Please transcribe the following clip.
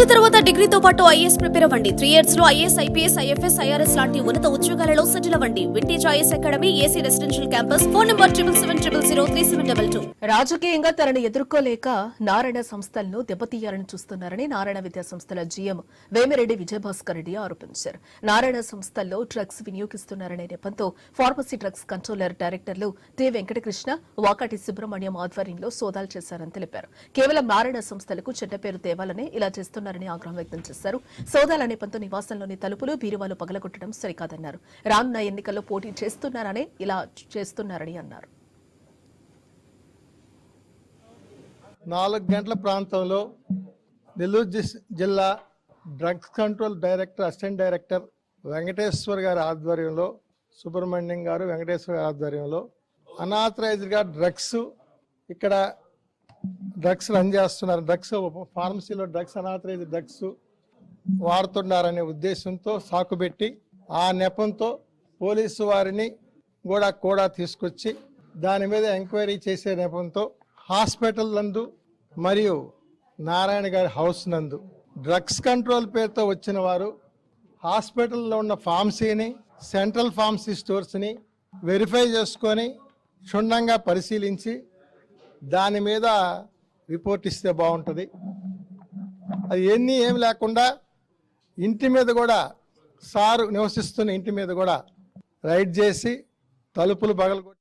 UG తర్వాత డిగ్రీతో పాటు ఐఏఎస్ ప్రిపేర్ అవ్వండి. త్రీ ఇయర్స్లో ఐఏఎస్ ఐపీఎస్ ఐఎఫ్ఎస్ ఐఆర్ఎస్ లాంటి ఉన్నత ఉద్యోగాలలో సెటిల్ అవ్వండి. Vintage IAS academy AC residential campus. Phone number triple seven triple zero three seven double two రాజకీయంగా తనను ఎదుర్కోలేక నారాయణ సంస్థలను దెబ్బతీయాలని చూస్తున్నారని నారాయణ విద్యా సంస్థల జీఎం వేమిరెడ్డి విజయభాస్కర్ రెడ్డి ఆరోపించారు. నారాయణ సంస్థల్లో డ్రగ్స్ వినియోగిస్తున్నారనే నెపంతో ఫార్మసీ డ్రగ్స్ కంట్రోలర్ డైరెక్టర్లు టి వెంకటకృష్ణ వాకాటి సుబ్రహ్మణ్యం ఆధ్వర్యంలో సోదాలు చేశారని తెలిపారు. కేవలం నారాయణ సంస్థలకు చెడ్డ పేరు తేవాలని ఇలా చేస్తున్నారు. చేస్తున్నారని ఆగ్రహం వ్యక్తం చేశారు. సోదాల నేపథ్యంతో నివాసంలోని తలుపులు బీరువాలు పగలగొట్టడం సరికాదన్నారు. రానున్న ఎన్నికల్లో పోటీ చేస్తున్నారని ఇలా చేస్తున్నారని అన్నారు. నాలుగు గంటల ప్రాంతంలో నెల్లూరు జిల్లా drugs control director assistant director Venkateshwar గారి ఆధ్వర్యంలో సుబ్రహ్మణ్యం గారు వెంకటేశ్వర గారి ఆధ్వర్యంలో అనాథరైజ్డ్గా డ్రగ్స్ ఇక్కడ డ్రగ్స్ రన్ చేస్తున్నారు. డ్రగ్స్ ఫార్మసీలో డ్రగ్స్ అనాథరైజ్ డ్రగ్స్ వాడుతున్నారనే ఉద్దేశంతో సాకుపెట్టి ఆ నెపంతో పోలీసు వారిని కూడా కూడా తీసుకొచ్చి దాని మీద ఎంక్వైరీ చేసే నెపంతో హాస్పిటల్ నందు మరియు నారాయణ గారి హౌస్ నందు డ్రగ్స్ కంట్రోల్ పేరుతో వచ్చిన వారు హాస్పిటల్లో ఉన్న ఫార్మసీని సెంట్రల్ ఫార్మసీ స్టోర్స్ని వెరిఫై చేసుకొని క్షుణ్ణంగా పరిశీలించి దాని మీద రిపోర్ట్ ఇస్తే బాగుంటుంది. అది ఎన్ని ఏమి లేకుండా ఇంటి మీద కూడా సారు నివసిస్తున్న ఇంటి మీద కూడా రైడ్ చేసి తలుపులు పగలగొట్టి